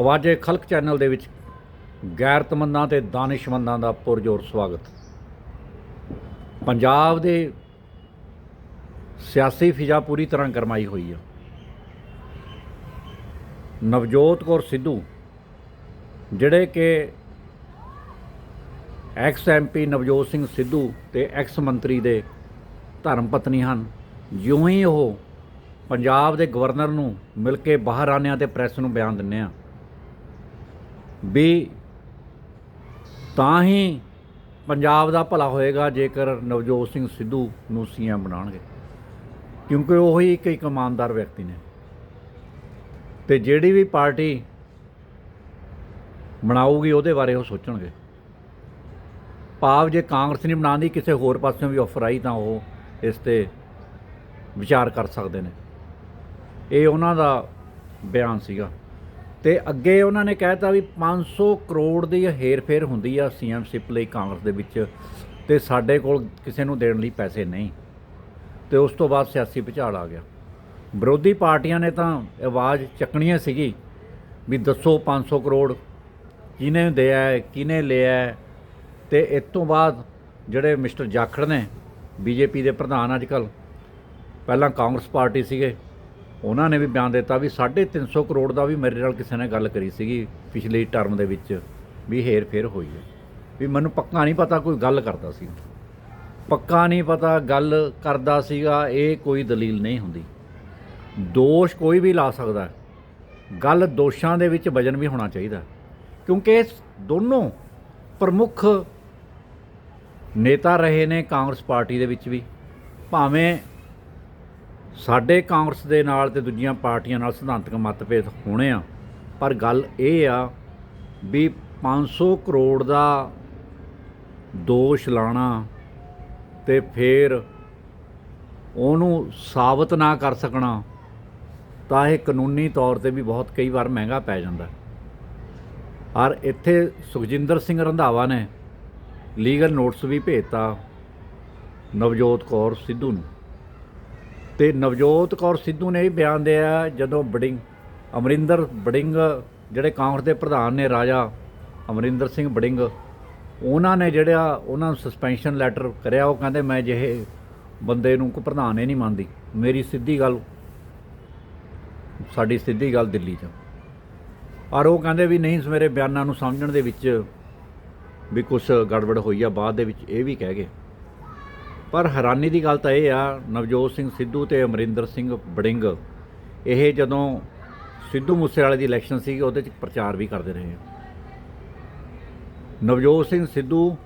ਆਵਾਜ਼ੇ ਖਲਕ channel ਦੇ ਵਿੱਚ ਗੈਰਤਮੰਦਾਂ ਤੇ ਦਾਨਿਸ਼ਮੰਦਾਂ ਦਾ ਪੁਰਜੋਰ ਸਵਾਗਤ। ਪੰਜਾਬ ਦੇ ਸਿਆਸੀ ਫਿਜ਼ਾ ਪੂਰੀ ਤਰ੍ਹਾਂ ਗਰਮਾਈ ਹੋਈ ਆ। ਨਵਜੋਤ ਕੌਰ ਸਿੱਧੂ, ਜਿਹੜੇ ਕਿ ਐਕਸ ਐਮਪੀ ਨਵਜੋਤ ਸਿੰਘ ਸਿੱਧੂ ਤੇ ਐਕਸ ਮੰਤਰੀ ਦੇ ਧਰਮ ਪਤਨੀ ਹਨ, ਜਿਉਂ ਹੀ ਉਹ ਪੰਜਾਬ ਦੇ ਗਵਰਨਰ ਨੂੰ ਮਿਲ ਕੇ ਬਾਹਰ ਆਉਂਦੇ ਆ ਤੇ ਪ੍ਰੈਸ ਨੂੰ ਬਿਆਨ ਦਿੰਦੇ ਆ। ਵੀ ਤਾਂ ਹੀ ਪੰਜਾਬ ਦਾ ਭਲਾ ਹੋਏਗਾ ਜੇਕਰ ਨਵਜੋਤ ਸਿੰਘ ਸਿੱਧੂ ਨੂੰ ਸੀਐਮ ਬਣਾਉਣਗੇ। ਕਿਉਂਕਿ ਉਹ ਹੀ ਇੱਕ ਇੱਕ ਇਮਾਨਦਾਰ ਵਿਅਕਤੀ ਨੇ। ਤੇ ਜਿਹੜੀ ਵੀ ਪਾਰਟੀ ਬਣਾਊਗੀ, ਉਹਦੇ ਬਾਰੇ ਉਹ ਸੋਚਣਗੇ। ਭਾਵ ਜੇ ਕਾਂਗਰਸ ਨਹੀਂ ਬਣਾਉਂਦੀ, ਕਿਸੇ ਹੋਰ ਪਾਸਿਓਂ ਵੀ ਆਫਰ ਆਈ, ਤਾਂ ਉਹ ਇਸ ਤੇ ਵਿਚਾਰ ਕਰ ਸਕਦੇ ਨੇ। ਇਹ ਉਹਨਾਂ ਦਾ ਬਿਆਨ ਸੀਗਾ। ਤੇ ਅੱਗੇ ਉਹਨਾਂ ਨੇ ਕਹਿਤਾ ਵੀ 500 ਕਰੋੜ ਦੀ ਹੇਰ-ਫੇਰ ਹੁੰਦੀ ਆ ਸੀਐਮਸ਼ਿਪ ਲਈ ਕਾਂਗਰਸ ਦੇ ਵਿੱਚ, ਤੇ ਸਾਡੇ ਕੋਲ ਕਿਸੇ ਨੂੰ ਦੇਣ ਲਈ ਪੈਸੇ ਨਹੀਂ। ਤੇ ਉਸ ਤੋਂ ਬਾਅਦ ਸਿਆਸੀ ਭੁਚਾਲ ਆ ਗਿਆ। ਵਿਰੋਧੀ ਪਾਰਟੀਆਂ ਨੇ ਤਾਂ ਆਵਾਜ਼ ਚੱਕਣੀਆਂ ਸੀਗੀ ਵੀ ਦੱਸੋ 500 ਕਰੋੜ ਕਿਹਨੇ ਦਿਆ ਹੈ, ਕਿਹਨੇ ਲਿਆ ਹੈ। ਤੇ ਇਸ ਤੋਂ ਬਾਅਦ ਜਿਹੜੇ ਮਿਸਟਰ ਜਾਖੜ ਨੇ, ਬੀਜੇਪੀ ਦੇ ਪ੍ਰਧਾਨ ਅੱਜਕੱਲ ਪਹਿਲਾਂ ਕਾਂਗਰਸ ਪਾਰਟੀ ਸੀਗੇ ਉਹਨਾਂ ਨੇ ਵੀ ਬਿਆਨ ਦਿੱਤਾ ਵੀ 350 ਕਰੋੜ ਦਾ ਵੀ ਮੇਰੇ ਨਾਲ ਕਿਸੇ ਨੇ ਗੱਲ ਕਰੀ ਸੀਗੀ ਪਿਛਲੀ ਟਰਮ ਦੇ ਵਿੱਚ ਵੀ ਹੇਰ ਫੇਰ ਹੋਈ ਹੈ। ਵੀ ਮੈਨੂੰ ਪੱਕਾ ਨਹੀਂ ਪਤਾ ਕੋਈ ਗੱਲ ਕਰਦਾ ਸੀ। ਪੱਕਾ ਨਹੀਂ ਪਤਾ ਗੱਲ ਕਰਦਾ ਸੀਗਾ, ਇਹ ਕੋਈ ਦਲੀਲ ਨਹੀਂ ਹੁੰਦੀ। ਦੋਸ਼ ਕੋਈ ਵੀ ਲਾ ਸਕਦਾ। ਗੱਲ ਦੋਸ਼ਾਂ ਦੇ ਵਿੱਚ ਵਜਨ ਵੀ ਹੋਣਾ ਚਾਹੀਦਾ। ਕਿਉਂਕਿ ਦੋਨੋਂ ਪ੍ਰਮੁੱਖ ਨੇਤਾ ਰਹੇ ਨੇ ਕਾਂਗਰਸ ਪਾਰਟੀ ਦੇ ਵਿੱਚ ਵੀ। ਭਾਵੇਂ ਸਾਡੇ ਕਾਂਗਰਸ ਦੇ ਨਾਲ ਤੇ ਦੂਜੀਆਂ ਪਾਰਟੀਆਂ ਨਾਲ ਸਿਧਾਂਤਕ ਮਤਭੇਦ ਹੋਣੇ ਆ। ਪਰ ਗੱਲ ਇਹ ਆ ਵੀ 500 ਕਰੋੜ ਦਾ ਦੋਸ਼ ਲਾਣਾ ਤੇ ਫਿਰ ਉਹਨੂੰ ਸਾਬਤ ਨਾ ਕਰ ਸਕਣਾ ਤਾਂ ਇਹ ਕਾਨੂੰਨੀ ਤੌਰ ਤੇ ਵੀ ਬਹੁਤ ਕਈ ਵਾਰ ਮਹਿੰਗਾ ਪੈ ਜਾਂਦਾ। ਔਰ ਇੱਥੇ ਸੁਖਜਿੰਦਰ ਸਿੰਘ ਰੰਧਾਵਾ ਨੇ ਲੀਗਲ ਨੋਟਿਸ ਵੀ ਭੇਜਤਾ ਨਵਜੋਤ ਕੌਰ ਸਿੱਧੂ ਨੂੰ। ਤੇ ਨਵਜੋਤ ਕੌਰ ਸਿੱਧੂ ਨੇ ਇਹ ਬਿਆਨ ਦਿਆ ਜਦੋਂ ਬੜਿੰਗ, ਅਮਰਿੰਦਰ ਬੜਿੰਗ, ਜਿਹੜੇ ਕਾਂਗਰਸ ਦੇ ਪ੍ਰਧਾਨ ਨੇ ਰਾਜਾ ਅਮਰਿੰਦਰ ਸਿੰਘ ਬੜਿੰਗ, ਉਹਨਾਂ ਨੇ ਜਿਹੜਾ ਉਹਨਾਂ ਨੂੰ ਸਸਪੈਂਸ਼ਨ ਲੈਟਰ ਕਰਿਆ, ਉਹ ਕਹਿੰਦੇ ਮੈਂ ਜਿਹੇ ਬੰਦੇ ਨੂੰ ਕੋਈ ਪ੍ਰਧਾਨ ਹੀ ਨਹੀਂ ਮੰਨਦੀ, ਮੇਰੀ ਸਿੱਧੀ ਗੱਲ, ਸਾਡੀ ਸਿੱਧੀ ਗੱਲ ਦਿੱਲੀ 'ਚ। ਔਰ ਉਹ ਕਹਿੰਦੇ ਵੀ ਨਹੀਂ ਮੇਰੇ ਬਿਆਨਾਂ ਨੂੰ ਸਮਝਣ ਦੇ ਵਿੱਚ ਵੀ ਕੁਝ ਗੜਬੜ ਹੋਈ ਆ, ਬਾਅਦ ਦੇ ਵਿੱਚ ਇਹ ਵੀ ਕਹਿ ਗਏ। ਪਰ ਹੈਰਾਨੀ ਦੀ ਗੱਲ ਤਾਂ ਇਹ ਆ, ਨਵਜੋਤ ਸਿੰਘ ਸਿੱਧੂ ਤੇ ਅਮਰਿੰਦਰ ਸਿੰਘ ਬੜਿੰਗ ਇਹ ਜਦੋਂ ਸਿੱਧੂ ਮੂਸੇਵਾਲੇ ਦੀ ਇਲੈਕਸ਼ਨ ਸੀਗੀ ਉਹਦੇ 'ਚ ਪ੍ਰਚਾਰ ਵੀ ਕਰਦੇ ਰਹੇ ਆ। ਨਵਜੋਤ ਸਿੰਘ ਸਿੱਧੂ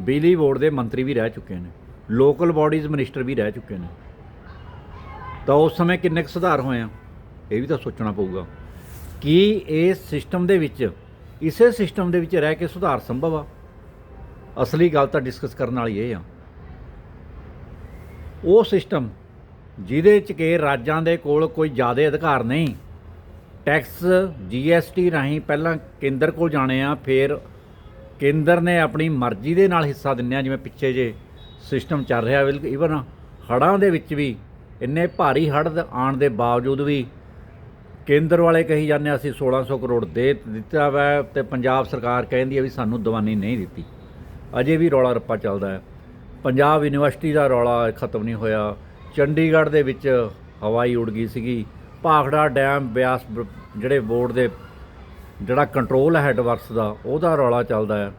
ਬਿਜਲੀ ਬੋਰਡ ਦੇ ਮੰਤਰੀ ਵੀ ਰਹਿ ਚੁੱਕੇ ਨੇ ਲੋਕਲ ਬਾਡੀਜ਼ ਮਿਨਿਸਟਰ ਵੀ ਰਹਿ ਚੁੱਕੇ ਨੇ। ਤਾਂ ਉਸ ਸਮੇਂ ਕਿੰਨੇ ਕੁ ਸੁਧਾਰ ਹੋਏ ਆ, ਇਹ ਵੀ ਤਾਂ ਸੋਚਣਾ ਪਊਗਾ। ਕੀ ਇਸ ਸਿਸਟਮ ਦੇ ਵਿੱਚ, ਇਸੇ ਸਿਸਟਮ ਦੇ ਵਿੱਚ ਰਹਿ ਕੇ ਸੁਧਾਰ ਸੰਭਵ ਆ? ਅਸਲੀ ਗੱਲ ਤਾਂ ਡਿਸਕਸ ਕਰਨ ਵਾਲੀ ਇਹ ਆ। ਉਹ ਸਿਸਟਮ ਜਿਹਦੇ ਚ ਕਿ ਰਾਜਾਂ ਦੇ ਕੋਲ ਕੋਈ ਜ਼ਿਆਦਾ ਅਧਿਕਾਰ ਨਹੀਂ। ਟੈਕਸ ਜੀਐਸਟੀ ਰਾਹੀਂ ਪਹਿਲਾਂ ਕੇਂਦਰ ਕੋਲ ਜਾਣੇ ਆ, ਫਿਰ ਕੇਂਦਰ ਨੇ ਆਪਣੀ ਮਰਜ਼ੀ ਦੇ ਨਾਲ ਹਿੱਸਾ ਦਿੰਨੇ ਆ, ਜਿਵੇਂ ਪਿੱਛੇ ਜੇ ਸਿਸਟਮ ਚੱਲ ਰਿਹਾ, ਬਿਲਕੁਲ ਈਵਨ ਹੜ੍ਹਾਂ ਦੇ ਵਿੱਚ ਵੀ, ਇੰਨੇ ਭਾਰੀ ਹੜ੍ਹ ਆਉਣ ਦੇ ਬਾਵਜੂਦ ਵੀ ਕੇਂਦਰ ਵਾਲੇ ਕਹੀ ਜਾਂਦੇ ਆ, ਅਸੀਂ 1600 ਕਰੋੜ ਦੇ ਦਿੱਤਾ ਵਾ, ਤੇ ਪੰਜਾਬ ਸਰਕਾਰ ਕਹਿੰਦੀ ਹੈ ਵੀ ਸਾਨੂੰ ਦਵਾਨੀ ਨਹੀਂ ਦਿੱਤੀ। ਅਜੇ ਵੀ ਰੌਲਾ ਰੱਪਾ ਚੱਲਦਾ ਹੈ। ਪੰਜਾਬ ਯੂਨੀਵਰਸਿਟੀ ਦਾ ਰੌਲਾ ਖਤਮ ਨਹੀਂ ਹੋਇਆ। ਚੰਡੀਗੜ੍ਹ ਦੇ ਵਿੱਚ ਹਵਾਈ ਉੜ ਗਈ ਸੀਗੀ। ਭਾਖੜਾ ਡੈਮ ਬਿਆਸ ਜਿਹੜੇ ਬੋਰਡ ਦੇ, ਜਿਹੜਾ ਕੰਟਰੋਲ ਹੈ ਹੈਡਵਰਕਸ ਦਾ, ਉਹਦਾ ਰੌਲਾ ਚੱਲਦਾ ਹੈ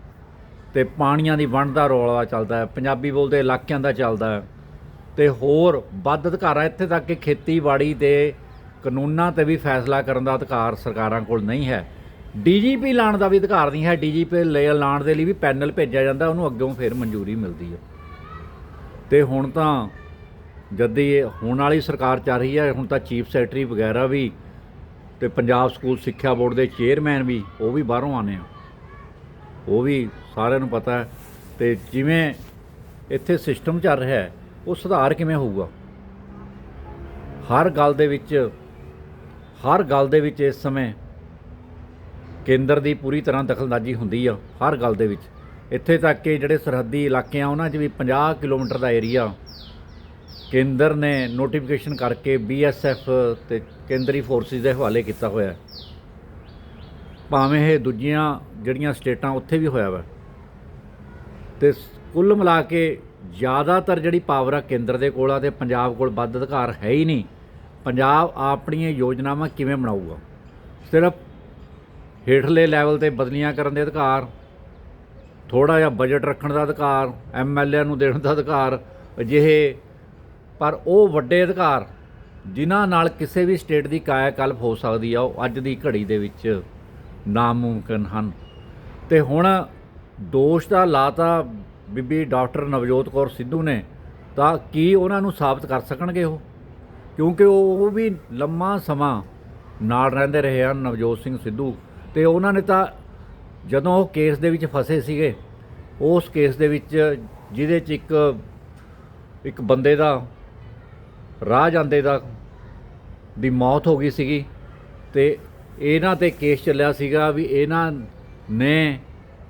ਤੇ ਪਾਣੀਆਂ ਦੀ ਵੰਡ ਦਾ ਰੌਲਾ ਚੱਲਦਾ ਹੈ। ਪੰਜਾਬੀ ਬੋਲਦੇ ਇਲਾਕਿਆਂ ਦਾ ਚੱਲਦਾ ਹੈ। ਤੇ ਹੋਰ ਵੱਧ ਅਧਿਕਾਰਾਂ, ਇੱਥੇ ਤੱਕ ਕਿ ਖੇਤੀਬਾੜੀ ਦੇ ਕਾਨੂੰਨਾਂ ਤੇ ਵੀ ਫੈਸਲਾ ਕਰਨ ਦਾ ਅਧਿਕਾਰ ਸਰਕਾਰਾਂ ਕੋਲ ਨਹੀਂ ਹੈ। ਡੀਜੀਪੀ ਲਾਣ ਦਾ ਵੀ ਅਧਿਕਾਰ ਨਹੀਂ ਹੈ। ਡੀਜੀਪੀ ਲੈ ਲਾਣ ਦੇ ਲਈ ਵੀ ਪੈਨਲ ਭੇਜਿਆ ਜਾਂਦਾ, ਉਹਨੂੰ ਅੱਗੋਂ ਫਿਰ ਮਨਜ਼ੂਰੀ ਮਿਲਦੀ ਹੈ। ਤੇ ਹੁਣ ਤਾਂ ਜਦ ਇਹ ਹੁਣ ਵਾਲੀ ਸਰਕਾਰ ਚੱਲ ਰਹੀ ਹੈ ਹੁਣ ਤਾਂ ਚੀਫ ਸੈਕਟਰੀ ਵਗੈਰਾ ਵੀ ਤੇ ਪੰਜਾਬ ਸਕੂਲ ਸਿੱਖਿਆ ਬੋਰਡ ਦੇ ਚੇਅਰਮੈਨ ਵੀ, ਉਹ ਵੀ ਬਾਹਰੋਂ ਆਨੇ ਆ। ਉਹ ਵੀ ਸਾਰਿਆਂ ਨੂੰ ਪਤਾ ਹੈ। ਤੇ ਜਿਵੇਂ ਇੱਥੇ ਸਿਸਟਮ ਚੱਲ ਰਿਹਾ ਹੈ, ਉਹ ਸੁਧਾਰ ਕਿਵੇਂ ਹੋਊਗਾ? ਹਰ ਗੱਲ ਦੇ ਵਿੱਚ, ਹਰ ਗੱਲ ਦੇ ਵਿੱਚ ਇਸ ਸਮੇਂ ਕੇਂਦਰ ਦੀ ਪੂਰੀ ਤਰ੍ਹਾਂ ਦਖਲਅੰਦਾਜ਼ੀ ਹੁੰਦੀ ਆ, ਹਰ ਗੱਲ ਦੇ ਵਿੱਚ। ਇੱਥੇ ਤੱਕ ਕਿ ਜਿਹੜੇ ਸਰਹੱਦੀ ਇਲਾਕੇ ਆ, ਉਹਨਾਂ 'ਚ ਵੀ 50 ਕਿਲੋਮੀਟਰ ਦਾ ਏਰੀਆ। ਕੇਂਦਰ ਨੇ ਨੋਟੀਫਿਕੇਸ਼ਨ ਕਰਕੇ ਬੀਐਸਐਫ ਤੇ ਕੇਂਦਰੀ ਫੋਰਸਿਸ ਦੇ ਹਵਾਲੇ ਕੀਤਾ ਹੋਇਆ ਹੈ। ਭਾਵੇਂ ਇਹ ਦੂਜੀਆਂ ਜਿਹੜੀਆਂ ਸਟੇਟਾਂ, ਉੱਥੇ ਵੀ ਹੋਇਆ ਵਾ। ਤੇ ਕੁੱਲ ਮਿਲਾ ਕੇ ਜ਼ਿਆਦਾਤਰ ਜਿਹੜੀ ਪਾਵਰ ਆ ਕੇਂਦਰ ਦੇ ਕੋਲ ਆ ਤੇ ਪੰਜਾਬ ਕੋਲ ਵੱਧ ਅਧਿਕਾਰ ਹੈ ਹੀ ਨਹੀਂ। ਪੰਜਾਬ ਆਪਣੀਆਂ ਯੋਜਨਾਵਾਂ ਕਿਵੇਂ ਬਣਾਊਗਾ? ਸਿਰਫ ਹੇਠਲੇ ਲੈਵਲ ਤੇ ਬਦਲੀਆਂ ਕਰਨ ਦੇ ਅਧਿਕਾਰ ਥੋੜਾ ਜਿਹਾ ਬਜਟ ਰੱਖਣ ਦਾ ਅਧਿਕਾਰ ਐਮਐਲਏ ਨੂੰ ਦੇਣ ਦਾ ਅਧਿਕਾਰ ਅਜਿਹੇ, ਪਰ ਉਹ ਵੱਡੇ ਅਧਿਕਾਰ ਜਿਨ੍ਹਾਂ ਨਾਲ ਕਿਸੇ ਵੀ ਸਟੇਟ ਦੀ ਕਾਇਆ ਕਲਪ ਹੋ ਸਕਦੀ ਆ, ਉਹ ਅੱਜ ਦੀ ਘੜੀ ਦੇ ਵਿੱਚ ਨਾਮੁਮਕਿਨ ਹਨ। ਤੇ ਹੁਣ ਦੋਸ਼ ਦਾ ਲਾਤਾ ਬੀਬੀ ਡਾਕਟਰ ਨਵਜੋਤ ਕੌਰ ਸਿੱਧੂ ਨੇ, ਤਾਂ ਕੀ ਉਹਨਾਂ ਨੂੰ ਸਾਬਤ ਕਰ ਸਕਣਗੇ ਉਹ? ਕਿਉਂਕਿ ਉਹ ਉਹ ਵੀ ਲੰਮਾ ਸਮਾਂ ਨਾਲ ਰਹਿੰਦੇ ਰਹੇ ਹਨ ਨਵਜੋਤ ਸਿੰਘ ਸਿੱਧੂ, ਤੇ ਉਹਨਾਂ ਨੇ ਤਾਂ ਜਦੋਂ ਉਹ ਕੇਸ ਦੇ ਵਿੱਚ ਫਸੇ ਸੀਗੇ, ਉਸ ਕੇਸ ਦੇ ਵਿੱਚ ਜਿਹਦੇ 'ਚ ਇੱਕ ਇੱਕ ਬੰਦੇ ਦਾ, ਰਾਹ ਜਾਂਦੇ ਦਾ ਦੀ ਮੌਤ ਹੋ ਗਈ ਸੀਗੀ ਤੇ ਇਹਨਾਂ ਤੇ ਕੇਸ ਚੱਲਿਆ ਸੀਗਾ ਵੀ ਇਹਨਾਂ ਨੇ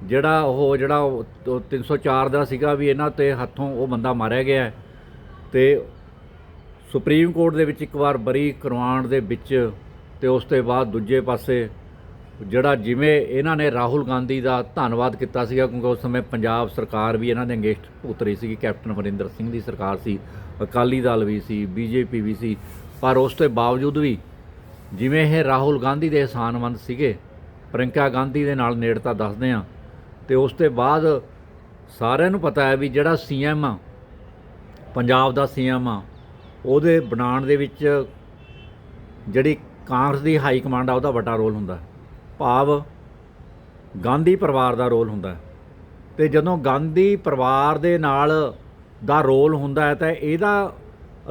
ਜਿਹੜਾ ਉਹ ਜਿਹੜਾ ਉਹ ਉਹ 304 ਦਾ ਸੀਗਾ ਵੀ ਇਹਨਾਂ ਤੇ ਹੱਥੋਂ ਉਹ ਬੰਦਾ ਮਾਰਿਆ ਗਿਆ ਹੈ। ਤੇ ਸੁਪਰੀਮ ਕੋਰਟ ਦੇ ਵਿੱਚ ਇੱਕ ਵਾਰ ਬਰੀ ਕਰਵਾਉਣ ਦੇ ਵਿੱਚ ਤੇ ਉਸ ਤੋਂ ਬਾਅਦ ਦੂਜੇ ਪਾਸੇ ਜਿਹੜਾ ਜਿਵੇਂ ਇਹਨਾਂ ਨੇ ਰਾਹੁਲ ਗਾਂਧੀ ਦਾ ਧੰਨਵਾਦ ਕੀਤਾ ਸੀਗਾ, ਕਿਉਂਕਿ ਉਸ ਸਮੇਂ ਪੰਜਾਬ ਸਰਕਾਰ ਵੀ ਇਹਨਾਂ ਦੇ ਅੰਗੇਸ਼ਟ ਉਤਰੀ ਸੀਗੀ, ਕੈਪਟਨ ਅਮਰਿੰਦਰ ਸਿੰਘ ਦੀ ਸਰਕਾਰ ਸੀ, ਅਕਾਲੀ ਦਲ ਵੀ ਸੀ, ਬੀਜੇਪੀ ਵੀ ਸੀ, ਪਰ ਉਸ ਤੋਂ ਬਾਵਜੂਦ ਵੀ ਜਿਵੇਂ ਇਹ ਰਾਹੁਲ ਗਾਂਧੀ ਦੇ ਅਹਿਸਾਨਮੰਦ ਸੀਗੇ ਪ੍ਰਿੰਕਾ ਗਾਂਧੀ ਦੇ ਨਾਲ ਨੇੜਤਾ ਦੱਸਦੇ ਆ ਤੇ ਉਸ ਤੋਂ ਬਾਅਦ ਸਾਰਿਆਂ ਨੂੰ ਪਤਾ ਹੈ ਵੀ ਜਿਹੜਾ ਸੀਐਮ ਆ, ਪੰਜਾਬ ਦਾ ਸੀਐਮ ਆ, ਉਹਦੇ ਬਣਾਉਣ ਦੇ ਵਿੱਚ ਜਿਹੜੀ ਕਾਂਗਰਸ ਦੀ ਹਾਈ ਕਮਾਂਡ ਆ, ਉਹਦਾ ਵੱਡਾ ਰੋਲ ਹੁੰਦਾ ਹੈ। ਭਾਵ ਗਾਂਧੀ ਪਰਿਵਾਰ ਦਾ ਰੋਲ ਹੁੰਦਾ ਹੈ। ਤੇ ਜਦੋਂ ਗਾਂਧੀ ਪਰਿਵਾਰ ਦੇ ਨਾਲ ਦਾ ਰੋਲ ਹੁੰਦਾ ਹੈ ਤਾਂ ਇਹਦਾ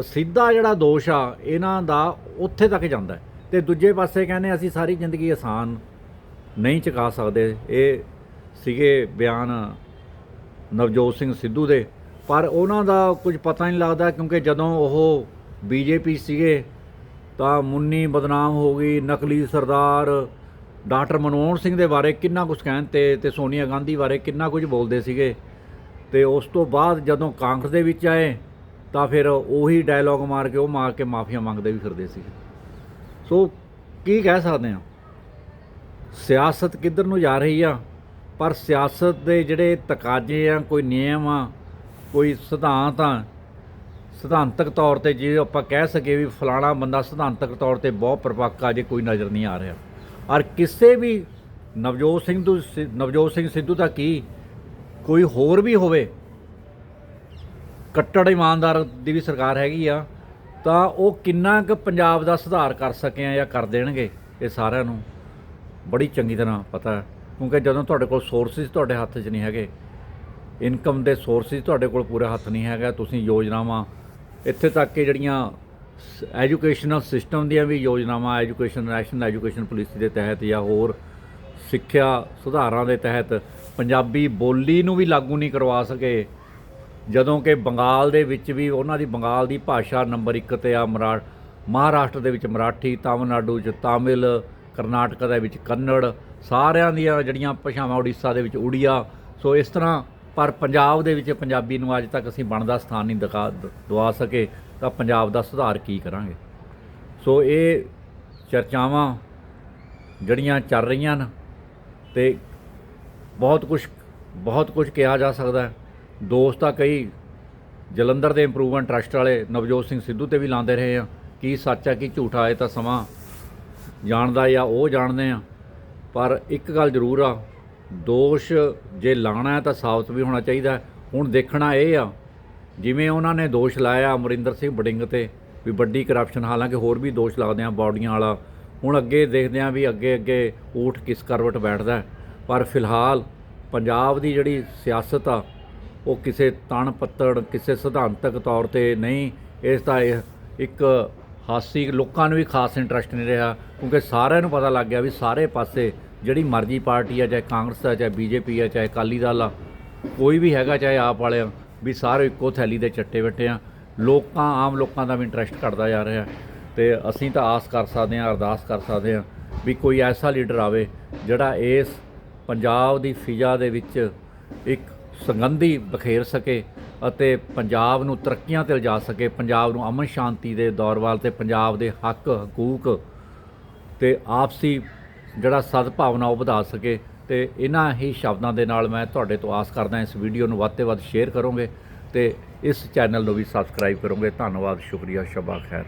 ਸਿੱਧਾ ਜਿਹੜਾ ਦੋਸ਼ ਆ, ਇਹਨਾਂ ਦਾ ਉੱਥੇ ਤੱਕ ਜਾਂਦਾ ਹੈ। ਤੇ ਦੂਜੇ ਪਾਸੇ ਕਹਿੰਦੇ ਅਸੀਂ ਸਾਰੀ ਜ਼ਿੰਦਗੀ ਆਸਾਨ ਨਹੀਂ ਚੁਕਾ ਸਕਦੇ। ਇਹ ਸੀਗੇ ਬਿਆਨ ਨਵਜੋਤ ਸਿੰਘ ਸਿੱਧੂ ਦੇ। ਪਰ ਉਹਨਾਂ ਦਾ ਕੁਝ ਪਤਾ ਨਹੀਂ ਲੱਗਦਾ ਕਿਉਂਕਿ ਜਦੋਂ ਉਹ ਬੀਜੇਪੀ ਸੀਗੇ ਤਾਂ ਮੁੰਨੀ ਬਦਨਾਮ ਹੋ ਗਈ, ਨਕਲੀ ਸਰਦਾਰ ਡਾਕਟਰ ਮਨਮੋਹਨ ਸਿੰਘ ਦੇ ਬਾਰੇ ਕਿੰਨਾ ਕੁਝ ਕਹਿਣ ਤੇ ਤੇ ਸੋਨੀਆ ਗਾਂਧੀ ਬਾਰੇ ਕਿੰਨਾ ਕੁਝ ਬੋਲਦੇ ਸੀਗੇ। ਤੇ ਉਸ ਤੋਂ ਬਾਅਦ ਜਦੋਂ ਕਾਂਗਰਸ ਦੇ ਵਿੱਚ ਆਏ, ਤਾਂ ਫਿਰ ਉਹੀ ਡਾਇਲੌਗ ਮਾਰ ਕੇ, ਉਹ ਮਾਰ ਕੇ ਮਾਫੀਆਂ ਮੰਗਦੇ ਵੀ ਫਿਰਦੇ ਸੀਗੇ। ਸੋ ਕੀ ਕਹਿ ਸਕਦੇ ਆ ਸਿਆਸਤ ਕਿੱਧਰ ਨੂੰ ਜਾ ਰਹੀ ਆ? ਪਰ ਸਿਆਸਤ ਦੇ ਜਿਹੜੇ ਤਕਾਜ਼ੇ ਆ, ਕੋਈ ਨਿਯਮ ਆ, ਕੋਈ ਸਿਧਾਂਤ ਆ, ਸਿਧਾਂਤਕ ਤੌਰ ਤੇ ਜੇ ਆਪਾਂ ਕਹਿ ਸਕੀਏ ਵੀ ਫਲਾਣਾ ਬੰਦਾ ਸਿਧਾਂਤਕ ਤੌਰ ਤੇ ਬਹੁਤ ਪ੍ਰਪੱਕ ਆ, ਜੇ ਕੋਈ ਨਜ਼ਰ ਨਹੀਂ ਆ ਰਿਹਾ। ਔਰ ਕਿਸੇ ਵੀ ਨਵਜੋਤ ਸਿੰਘ ਤੋਂ ਸਿ- ਨਵਜੋਤ ਸਿੰਘ ਸਿੱਧੂ ਦਾ ਕੀ? ਕੋਈ ਹੋਰ ਵੀ ਹੋਵੇ? ਕੱਟੜ ਇਮਾਨਦਾਰ ਦੀ ਵੀ ਸਰਕਾਰ ਹੈਗੀ ਆ, ਤਾਂ ਉਹ ਕਿੰਨਾ ਕੁ ਪੰਜਾਬ ਦਾ ਸੁਧਾਰ ਕਰ ਸਕੇ ਆ ਜਾਂ ਕਰ ਦੇਣਗੇ ਇਹ ਸਾਰਿਆਂ ਨੂੰ? ਬੜੀ ਚੰਗੀ ਤਰ੍ਹਾਂ ਪਤਾ ਕਿਉਂਕਿ ਜਦੋਂ ਤੁਹਾਡੇ ਕੋਲ ਸੋਰਸਿਸ ਤੁਹਾਡੇ ਹੱਥ 'ਚ ਨਹੀਂ ਹੈਗੇ ਇਨਕਮ ਦੇ ਸੋਰਸਿਸ ਤੁਹਾਡੇ ਕੋਲ ਪੂਰਾ ਹੱਥ ਨਹੀਂ ਹੈਗਾ, ਤੁਸੀਂ ਯੋਜਨਾਵਾਂ ਇੱਥੇ ਤੱਕ ਕਿ ਜਿਹੜੀਆਂ ਐਜੂਕੇਸ਼ਨਲ ਸਿਸਟਮ ਦੀਆਂ ਵੀ ਯੋਜਨਾਵਾਂ, ਐਜੂਕੇਸ਼ਨ, ਨੈਸ਼ਨਲ ਐਜੂਕੇਸ਼ਨ ਪਾਲਿਸੀ ਦੇ ਤਹਿਤ ਜਾਂ ਹੋਰ ਸਿੱਖਿਆ ਸੁਧਾਰਾਂ ਦੇ ਤਹਿਤ ਪੰਜਾਬੀ ਬੋਲੀ ਨੂੰ ਵੀ ਲਾਗੂ ਨਹੀਂ ਕਰਵਾ ਸਕੇ। ਜਦੋਂ ਕਿ ਬੰਗਾਲ ਦੇ ਵਿੱਚ ਵੀ ਉਹਨਾਂ ਦੀ ਬੰਗਾਲ ਦੀ ਭਾਸ਼ਾ ਨੰਬਰ 1 ਤੇ ਆ ਮਰਾ, ਮਹਾਰਾਸ਼ਟਰ ਦੇ ਵਿੱਚ ਮਰਾਠੀ, ਤਾਮਿਲਨਾਡੂ 'ਚ ਤਾਮਿਲ, ਕਰਨਾਟਕਾ ਦੇ ਵਿੱਚ ਕੰਨੜ, ਸਾਰਿਆਂ ਦੀਆਂ ਜਿਹੜੀਆਂ ਭਾਸ਼ਾਵਾਂ ਉੜੀਸਾ ਦੇ ਵਿੱਚ ਉੜੀਆ। ਸੋ ਇਸ ਤਰ੍ਹਾਂ ਪਰ ਪੰਜਾਬ ਦੇ ਵਿੱਚ ਪੰਜਾਬੀ ਨੂੰ ਅੱਜ ਤੱਕ ਅਸੀਂ ਬਣਦਾ ਸਥਾਨ ਨਹੀਂ ਦਿਖਾ ਦਵਾ ਸਕੇ, ਤਾਂ ਪੰਜਾਬ ਦਾ ਸੁਧਾਰ ਕੀ ਕਰਾਂਗੇ? ਸੋ ਇਹ ਚਰਚਾਵਾਂ ਜਿਹੜੀਆਂ ਚੱਲ ਰਹੀਆਂ ਨੇ ਤੇ ਬਹੁਤ ਕੁਝ ਬਹੁਤ ਕੁਝ ਕਿਹਾ ਜਾ ਸਕਦਾ ਦੋਸਤ ਤਾਂ ਕਈ, ਜਲੰਧਰ ਦੇ ਇੰਪਰੂਵਮੈਂਟ ਟਰਸਟ ਵਾਲੇ ਨਵਜੋਤ ਸਿੰਘ ਸਿੱਧੂ ਤੇ ਵੀ ਲਾਉਂਦੇ ਰਹੇ ਆ, ਕੀ ਸੱਚ ਆ, ਕੀ ਝੂਠਾ ਇਹ ਤਾਂ ਸਮਾਂ ਜਾਣਦਾ ਜਾਂ ਉਹ ਜਾਣਦੇ ਆ, ਪਰ ਇੱਕ ਗੱਲ ਜ਼ਰੂਰ ਆ ਦੋਸ਼ ਜੇ ਲਾਣਾ ਤਾਂ ਸਾਬਤ ਵੀ ਹੋਣਾ ਚਾਹੀਦਾ ਹੁਣ ਦੇਖਣਾ ਇਹ ਆ, ਜਿਵੇਂ ਉਹਨਾਂ ਨੇ ਦੋਸ਼ ਲਾਇਆ ਅਮਰਿੰਦਰ ਸਿੰਘ ਬੜਿੰਗ ਤੇ ਵੀ ਵੱਡੀ ਕਰਪਸ਼ਨ ਹਾਲਾਂਕਿ ਹੋਰ ਵੀ ਦੋਸ਼ ਲੱਗਦੇ ਆ ਬੌਡੀਆਂ ਵਾਲਾ। ਹੁਣ ਅੱਗੇ ਦੇਖਦੇ ਆ ਵੀ ਅੱਗੇ ਅੱਗੇ ਊਠ ਕਿਸ ਕਰਵਟ ਬੈਠਦਾ ਪਰ ਫਿਲਹਾਲ ਪੰਜਾਬ ਦੀ ਜਿਹੜੀ ਸਿਆਸਤ ਆ, ਉਹ ਕਿਸੇ ਤਣ ਪੱਤੜ, ਕਿਸੇ ਸਿਧਾਂਤਕ ਤੌਰ ਤੇ ਨਹੀਂ। ਇਸ ਦਾ ਇਹ ਇੱਕ ਹਾਸੀ, ਲੋਕਾਂ ਨੂੰ ਵੀ ਖਾਸ ਇੰਟਰਸਟ ਨਹੀਂ ਰਿਹਾ, ਕਿਉਂਕਿ ਸਾਰਿਆਂ ਨੂੰ ਪਤਾ ਲੱਗ ਗਿਆ ਵੀ ਸਾਰੇ ਪਾਸੇ ਜਿਹੜੀ ਮਰਜ਼ੀ ਪਾਰਟੀ ਆ, ਚਾਹੇ ਕਾਂਗਰਸ ਆ, ਚਾਹੇ ਬੀਜੇਪੀ ਆ, ਚਾਹੇ ਅਕਾਲੀ ਦਲ ਆ, ਕੋਈ ਵੀ ਹੈਗਾ, ਚਾਹੇ ਆਪ ਵਾਲੇ ਆ, ਵੀ ਸਾਰੇ ਇੱਕੋ ਥੈਲੀ ਦੇ ਚੱਟੇ ਬੈਠੇ ਆ। ਲੋਕਾਂ, ਆਮ ਲੋਕਾਂ ਦਾ ਵੀ ਇੰਟਰਸਟ ਘਟਦਾ ਜਾ ਰਿਹਾ। ਤੇ ਅਸੀਂ ਤਾਂ ਆਸ ਕਰ ਸਕਦੇ ਹਾਂ, ਅਰਦਾਸ ਕਰ ਸਕਦੇ ਹਾਂ ਵੀ ਕੋਈ ਐਸਾ ਲੀਡਰ ਆਵੇ ਜਿਹੜਾ ਇਸ ਪੰਜਾਬ ਦੀ ਫਿਜ਼ਾ ਦੇ ਵਿੱਚ ਇੱਕ ਸੁਗੰਧੀ ਬਖੇਰ ਸਕੇ ਅਤੇ ਪੰਜਾਬ ਨੂੰ ਤਰੱਕੀਆਂ ਤੇ ਲਿਜਾ ਸਕੇ, ਪੰਜਾਬ ਨੂੰ ਅਮਨ ਸ਼ਾਂਤੀ ਦੇ ਦੌਰ ਵੱਲ ਤੇ ਪੰਜਾਬ ਦੇ ਹੱਕ, ਹਕੂਕ ਤੇ ਆਪਸੀ ਜਿਹੜਾ ਸਦਭਾਵਨਾ ਉਹ ਵਧਾ ਸਕੇ ਤੇ ਇਹਨਾਂ ਹੀ ਸ਼ਬਦਾਂ ਦੇ ਨਾਲ ਮੈਂ ਤੁਹਾਡੇ ਤੋਂ ਆਸ ਕਰਦਾ ਇਸ ਵੀਡੀਓ ਨੂੰ ਵੱਧ ਤੋਂ ਵੱਧ ਸ਼ੇਅਰ ਕਰੋਗੇ ਤੇ ਇਸ ਚੈਨਲ ਨੂੰ ਵੀ ਸਬਸਕ੍ਰਾਈਬ ਕਰੋਗੇ। ਧੰਨਵਾਦ, ਸ਼ੁਕਰੀਆ, ਸ਼ਬਾ ਖੈਰ।